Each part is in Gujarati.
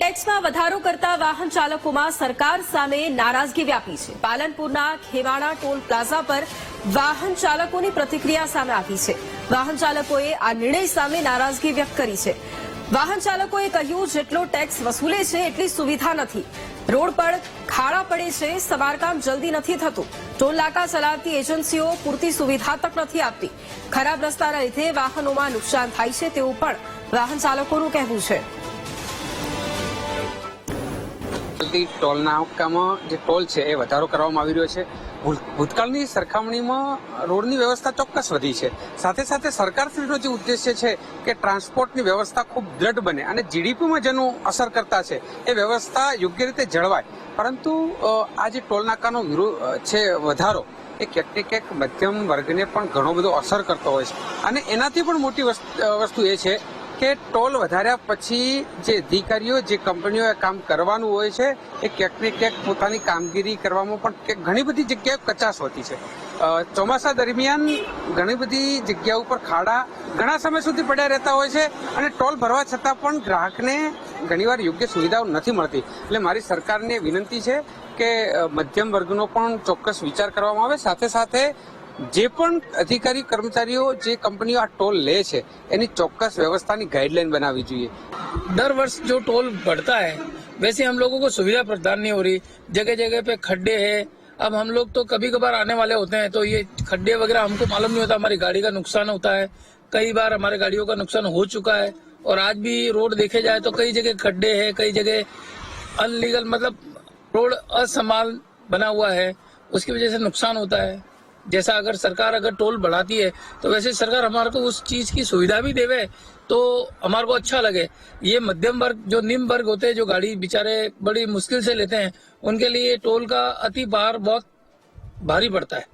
ટેક્સમાં વધારો કરતા વાહન ચાલકોમાં સરકાર સામે નારાજગી વ્યાપી છે. પાલનપુરના ખેવાણા ટોલ પ્લાઝા પર વાહન ચાલકોની પ્રતિક્રિયા સામે આવી છે. વાહન ચાલકોએ આ નિર્ણય સામે નારાજગી વ્યક્ત કરી છે. વાહન ચાલકોએ કહ્યું, જેટલો ટેક્સ વસૂલે છે, એટલી સુવિધા નથી. રોડ પર ખાડા પડે છે, સમારકામ જલ્દી નથી થતું. ટોલ નાકા ચલાવતી એજન્સીઓ પૂરતી સુવિધા તક નથી આપતી. ખરાબ રસ્તાના લીધે વાહનોમાં નુકસાન થાય છે તેવું પણ વાહન ચાલકોનું કહેવું છે. બધી ટોલના નાકામાં જે ટોલ છે એ વધારો કરવામાં આવી રહ્યો છે. ભૂતકાળની સરખામણીમાં રોડની વ્યવસ્થા ચોક્કસ વધી છે. સાથે સાથે સરકારશ્રીનો જે ઉદ્દેશ્ય છે કે ટ્રાન્સપોર્ટની વ્યવસ્થા ખૂબ દ્રઢ બને અને જીડીપીમાં જેનું અસર કરતા છે, એ વ્યવસ્થા યોગ્ય રીતે જળવાય. પરંતુ આ જે ટોલ નાકાનો છે વધારો, એ ક્યાંક ક્યાંક મધ્યમ વર્ગને પણ ઘણો બધો અસર કરતો હોય છે. અને એનાથી પણ મોટી વસ્તુ એ છે કે ટોલ વધાર્યા પછી જે અધિકારીઓ, જે કંપનીઓએ કામ કરવાનું હોય છે, એ ક્યાંક ને ક્યાંક પોતાની કામગીરી કરવામાં પણ ઘણી બધી જગ્યાએ કચાશ હોતી છે. ચોમાસા દરમિયાન ઘણી બધી જગ્યા ઉપર ખાડા ઘણા સમય સુધી પડ્યા રહેતા હોય છે અને ટોલ ભરવા છતાં પણ ગ્રાહકને ઘણીવાર યોગ્ય સુવિધાઓ નથી મળતી. એટલે મારી સરકારને વિનંતી છે કે મધ્યમ વર્ગનો પણ ચોક્કસ વિચાર કરવામાં આવે. સાથે સાથે જે પણ અધિકારી કર્મચારીઓ જે કંપનીઓ આ ટોલ લે છે એની ચોક્કસ વ્યવસ્થાની ગાઈડલાઈન બનાવવી જોઈએ दर वर्ष जो टोल बढ़ता है वैसे हम लोगों को सुविधा प्रदान नहीं हो रही जगह जगह पे खड्डे हैं अब हम लोग तो कभी कभार आने वाले होते हैं तो ये खड्डे वगैरह हमको मालूम नहीं होता हमारी गाड़ी का नुकसान होता है कई बार हमारे गाड़ियों का नुकसान हो चुका है और आज भी रोड देखे जाए तो कई जगह खड्डे हैं कई जगह अनलीगल मतलब रोड असमान बना हुआ है उसकी वजह से नुकसान होता है जैसा अगर सरकार अगर टोल बढ़ाती है तो वैसे सरकार हमारे को उस चीज़ की सुविधा भी देवे तो हमारे को अच्छा लगे। ये मध्यम वर्ग, जो निम्न वर्ग होते हैं, जो गाड़ी बेचारे बड़ी मुश्किल से लेते हैं, उनके लिए टोल का अति भार बहुत भारी पड़ता है।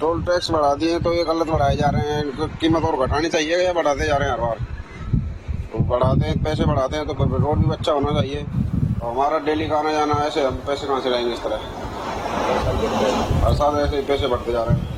टोल टैक्स बढ़ा दिए तो ये गलत बढ़ाए जा रहे हैं कीमत और घटानी चाहिए, या बढ़ाते जा रहे हैं हर बार? तो बढ़ाते हैं पैसे बढ़ाते हैं तो रोड भी अच्छा होना चाहिए। और हमारा डेली का आना जाना, ऐसे हम पैसे कहाँ से लाएँगे इस तरह? हर साल ऐसे पैसे बढ़ते जा रहे हैं।